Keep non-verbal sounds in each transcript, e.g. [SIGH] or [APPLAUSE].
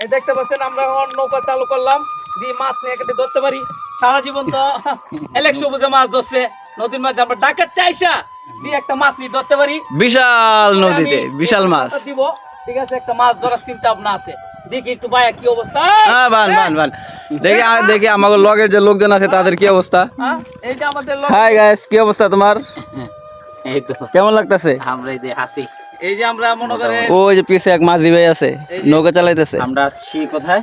এই দেখতে পাচ্ছেন আমরা নৌকা চালু করলাম। দিয়ে মাছ নিয়ে কেটে ধরতে পারি। সারা জীবন তো [LAUGHS] এলেক সবুজে মাছ ধরছে। নদীর মধ্যে আমরা ডাকাতে আইসা দিয়ে একটা মাছ নিয়ে ধরতে পারি। বিশাল নদীতে বিশাল মাছ। দিব। ঠিক আছে একটা মাছ ধরার চিন্তা ভাবনা আছে। দেখি একটু ভাইয়া কি অবস্থা। হ্যাঁ বান বান বান দেখি দেখি লগের যে লোকজন আছে তাদের কি অবস্থা? হ্যাঁ? এই যে আমাদের হাই গাইস কি অবস্থা তোমার? [LAUGHS] এই তো। কেমন লাগতেছে? আমরা এই যে হাসি। এই যে আমরা মনে করেন ওই যে পিছে এক মাঝি ভাই আছে নৌকা চালাইতেছে। আমরা আসছি কোথায়?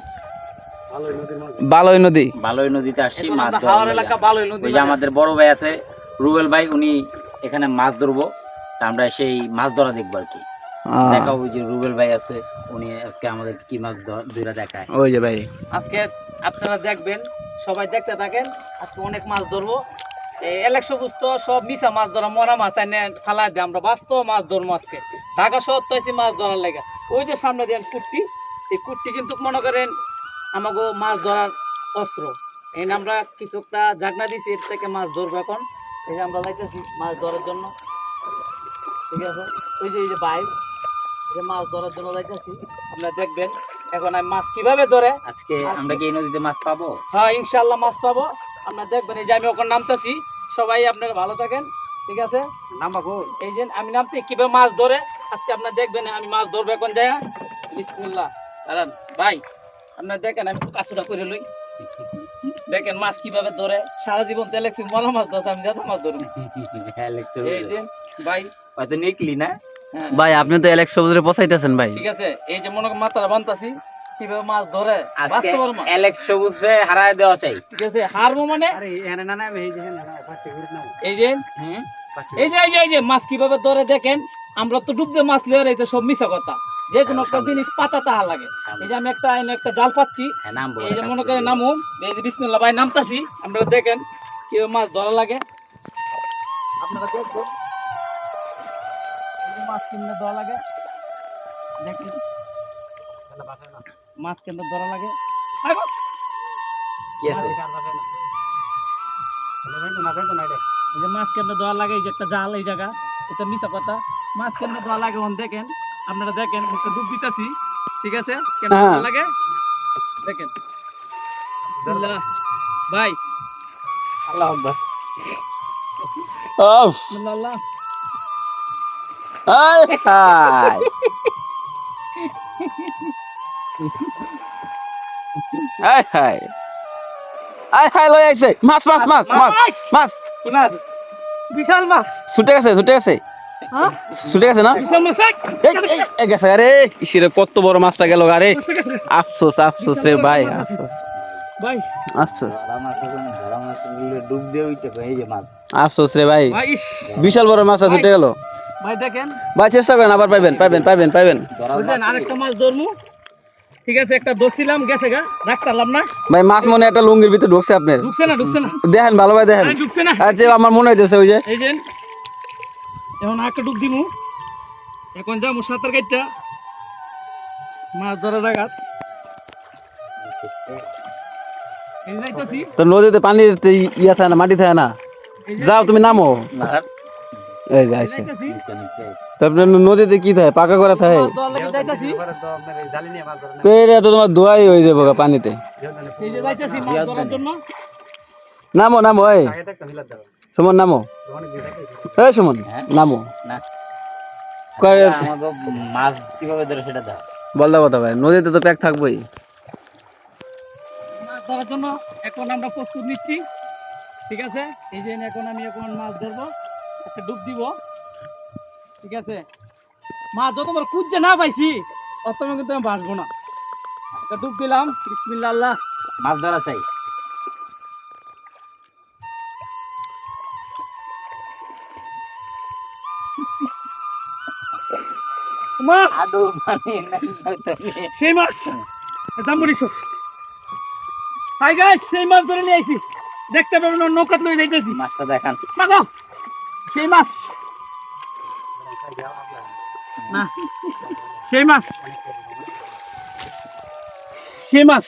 বালই নদী। বালুই নদীতে আসছি মাছ হাওড় এলাকা ভালোই নদী ওই যে আমাদের বড় ভাই আছে রুবেল ভাই উনি এখানে মাছ ধরবো। তা আমরা সেই মাছ ধরা দেখব আর কি। আহ, দেখা ওই যে রুবেল ভাই আছে উনি আজকে আমাদের কি মাছ ধরা দেখায়। ওই যে ভাই। আজকে আপনারা দেখবেন সবাই দেখতে থাকেন আজকে অনেক মাছ ধরবো। এই এলেক সবুজ তো সব মিশা মাছ ধরা মরা মাছ এনে ফালাই দিয়ে। আমরা বাস্তব মাছ ধরবো আজকে। ঢাকা শহর তো আছি মাছ ধরার লেগে। ওই যে সামনে দেন কুট্টি এই কুট্টি কিন্তু মনে করেন আমাকে মাছ ধরার অস্ত্র। এই আমরা কিছু একটা জাগনা দিছি এর থেকে মাছ ধরবো এখন। এই যে আমরা যাইতেছি মাছ ধরার জন্য। ঠিক আছে? ওই যে এই যে বাইক এই যে মাছ ধরার জন্য যাইতেছি। আপনারা দেখবেন এখন আমি মাছ কীভাবে ধরে? আজকে আমরা কি এই নদীতে মাছ পাবো? হ্যাঁ ইনশাল্লাহ মাছ পাবো। আপনারা দেখবেন এই যে আমি ওখানে নামতেছি। সবাই আপনারা ভালো থাকেন। ঠিক আছে? নামাবো এই যে আমি নামতে কীভাবে মাছ ধরে? আজকে আপনারা দেখবেন আমি মাছ ধরবো এখন বিসমিল্লাহ। দাঁড়ান ভাই আপনার দেখেন আমি কাছুটা করে লই। দেখেন মাছ কীভাবে ধরে। সারা জীবন তেলেক্সি মরা মাছ ধরছে আমি যাতে মাছ ধরবো। হ্যাঁ, এই যে ভাই। হয়তো নিকলি না? হ্যাঁ। ভাই আপনি তো এলেক্স সবুজরে পচাইতেছেন ভাই। ঠিক আছে এই যে মনে মাথাটা বানতাছি। কীভাবে মাছ ধরে? আজকে অ্যালেক্স সবুজ রে হারায় দেওয়া চাই। ঠিক আছে হারবো মানে? এই যে এই যে এই যে এই যে মাছ কীভাবে ধরে দেখেন? আমরা তো ডুবতে মাছ লিয়ে তো সব মিশা কথা। যে কোনো একটা জিনিস পাতা তাহা লাগে। এই যে আমি একটা আইনে একটা জাল পাচ্ছি। হ্যাঁ এই যে মনে করে নামু। এই যে বিসমিল্লাহ ভাই নামতাছি। আমরা দেখেন কীভাবে মাছ ধরা লাগে। আপনারা দেখবেন। মাছ কিনে ধরা লাগে। দেখেন। মাছ কেন ধরা লাগে। এই যে মাছ কেমনে ধোয়া লাগে এই যে একটা জাল এই জায়গা এটা মিশা কথা। মাছ কেমনে ধোয়া লাগে ওন দেখেন। আপনারা দেখেন একটা ডুব দিতেছি ঠিক আছে? কেমনে হ্যাঁ। লাগে? দেখেন। ভাই। আল্লাহ বিসমিল্লাহ আল্লাহ হাই হাই। হাই হাই লই আইছে মাছ মাছ মাছ মাছ। মাছ কি মাছ? বিশাল মাছ। ছুটে গেছে ছুটে গেছে। হ্যাঁ ছুটে গেছে না? বিশাল মাছ এই! এই এই এই গেছে আরে ইসিরে কত বড় মাছটা গেল আরে। আফসোস আফসোস রে ভাই আফসোস। ভাই। আফসোস। মাছ এখন ধরা মাছগুলো ডুব দিয়ে উঠতে এই যে মাছ। আফসোস রে ভাই। ভাই বিশাল বড় মাছটা ছুটে গেল। ভাই দেখেন। ভাই চেষ্টা করেন আবার পাইবেন পাইবেন পাইবেন পাইবেন। আরেকটা মাছ ধরমু? ঠিক আছে একটা ধরছিলাম গেছে গা রাখতাম না। ভাই মাছ মনে একটা লুঙ্গির ভিতরে ঢুকছে আপনার। ঢুকছে না ঢুকছে না। দেখেন ভালো ভাই দেখেন। আরে ঢুকছে না। আচ্ছা আমার মনে হইতেছে ওই যে। এই যে এখন আরেকটা ডুব দিমু। এখন যাব সাঁতার কাটটা মাছ ধরা জায়গা তো নদীতে ই- ইয়া থাকে না মাটি থাকে না। যাও তুমি নামো। এই যে নিচে তো আপনার নদীতে কি থাকে? পাকা করা থাকে? তো এটা তো তোমার ধোয়াই হয়ে যাব পানিতে। এই যে যাইতাছি মাছ ধরার জন্য। নামো নামো এই। সুমন নামো। এই সুমন নামো। না। কয় আমাকে মাছ কীভাবে ধরে সেটা দাও কথা ভাই। নদীতে তো প্যাক থাকবোই। মাছ ধরার জন্য এখন আমরা প্রস্তুত নিচ্ছি। ঠিক আছে? এই যে এখন আমি এখন মাছ ধরবো। একটা ডুব দিব। ঠিক আছে? মাছ যতবার কুঁজে না পাইছি অত কিন্তু আমি বাসবো না। একটা ডুব দিলাম বিসমিল্লাহ। আল্লাহ মাছ ধরা চাই। মা! আদৌ মানে সেই মাছ! দাম বলিস? হাই গাইস সেই মাছ ধরে নিয়ে আইছি। দেখতে পাবেন নৌকাত লই যাইতেছি। মাছটা দেখান। সেই মাছ। না। সেই মাছ। সেই মাছ।